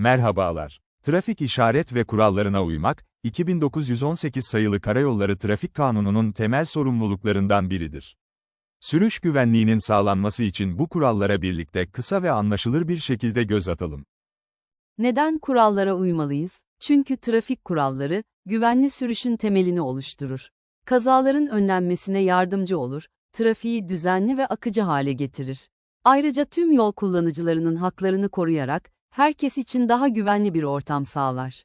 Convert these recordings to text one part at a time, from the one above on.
Merhabalar. Trafik işaret ve kurallarına uymak, 2918 sayılı Karayolları Trafik Kanunu'nun temel sorumluluklarından biridir. Sürüş güvenliğinin sağlanması için bu kurallara birlikte kısa ve anlaşılır bir şekilde göz atalım. Neden kurallara uymalıyız? Çünkü trafik kuralları, güvenli sürüşün temelini oluşturur. Kazaların önlenmesine yardımcı olur, trafiği düzenli ve akıcı hale getirir. Ayrıca tüm yol kullanıcılarının haklarını koruyarak, herkes için daha güvenli bir ortam sağlar.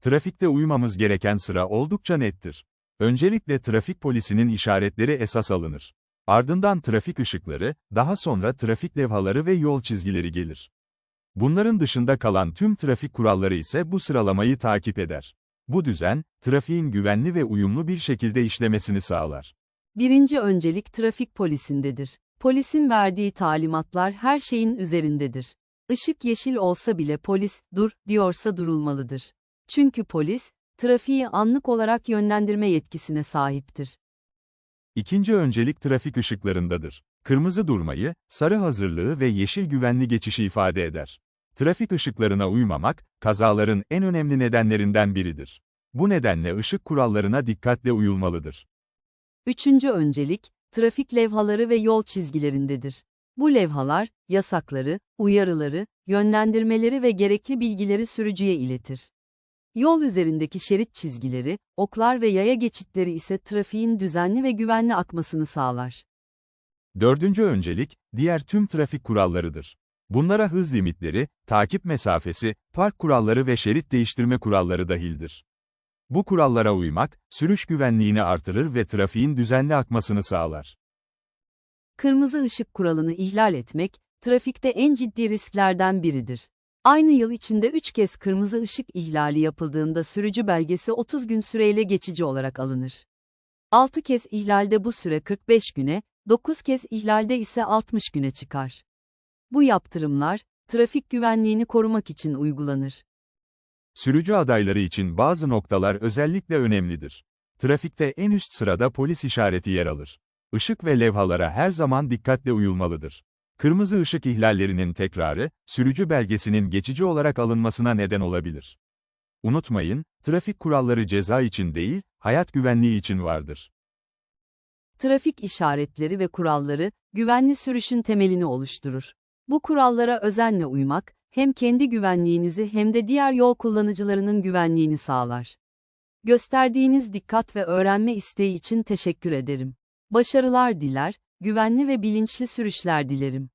Trafikte uymamız gereken sıra oldukça nettir. Öncelikle trafik polisinin işaretleri esas alınır. Ardından trafik ışıkları, daha sonra trafik levhaları ve yol çizgileri gelir. Bunların dışında kalan tüm trafik kuralları ise bu sıralamayı takip eder. Bu düzen, trafiğin güvenli ve uyumlu bir şekilde işlemesini sağlar. Birinci öncelik trafik polisindedir. Polisin verdiği talimatlar her şeyin üzerindedir. Işık yeşil olsa bile polis, dur, diyorsa durulmalıdır. Çünkü polis, trafiği anlık olarak yönlendirme yetkisine sahiptir. İkinci öncelik trafik ışıklarındadır. Kırmızı durmayı, sarı hazırlığı ve yeşil güvenli geçişi ifade eder. Trafik ışıklarına uymamak, kazaların en önemli nedenlerinden biridir. Bu nedenle ışık kurallarına dikkatle uyulmalıdır. Üçüncü öncelik, trafik levhaları ve yol çizgilerindedir. Bu levhalar, yasakları, uyarıları, yönlendirmeleri ve gerekli bilgileri sürücüye iletir. Yol üzerindeki şerit çizgileri, oklar ve yaya geçitleri ise trafiğin düzenli ve güvenli akmasını sağlar. Dördüncü öncelik, diğer tüm trafik kurallarıdır. Bunlara hız limitleri, takip mesafesi, park kuralları ve şerit değiştirme kuralları dahildir. Bu kurallara uymak, sürüş güvenliğini artırır ve trafiğin düzenli akmasını sağlar. Kırmızı ışık kuralını ihlal etmek, trafikte en ciddi risklerden biridir. Aynı yıl içinde 3 kez kırmızı ışık ihlali yapıldığında sürücü belgesi 30 gün süreyle geçici olarak alınır. 6 kez ihlalde bu süre 45 güne, 9 kez ihlalde ise 60 güne çıkar. Bu yaptırımlar, trafik güvenliğini korumak için uygulanır. Sürücü adayları için bazı noktalar özellikle önemlidir. Trafikte en üst sırada polis işareti yer alır. Işık ve levhalara her zaman dikkatle uyulmalıdır. Kırmızı ışık ihlallerinin tekrarı, sürücü belgesinin geçici olarak alınmasına neden olabilir. Unutmayın, trafik kuralları ceza için değil, hayat güvenliği için vardır. Trafik işaretleri ve kuralları, güvenli sürüşün temelini oluşturur. Bu kurallara özenle uymak, hem kendi güvenliğinizi hem de diğer yol kullanıcılarının güvenliğini sağlar. Gösterdiğiniz dikkat ve öğrenme isteği için teşekkür ederim. Başarılar diler, güvenli ve bilinçli sürüşler dilerim.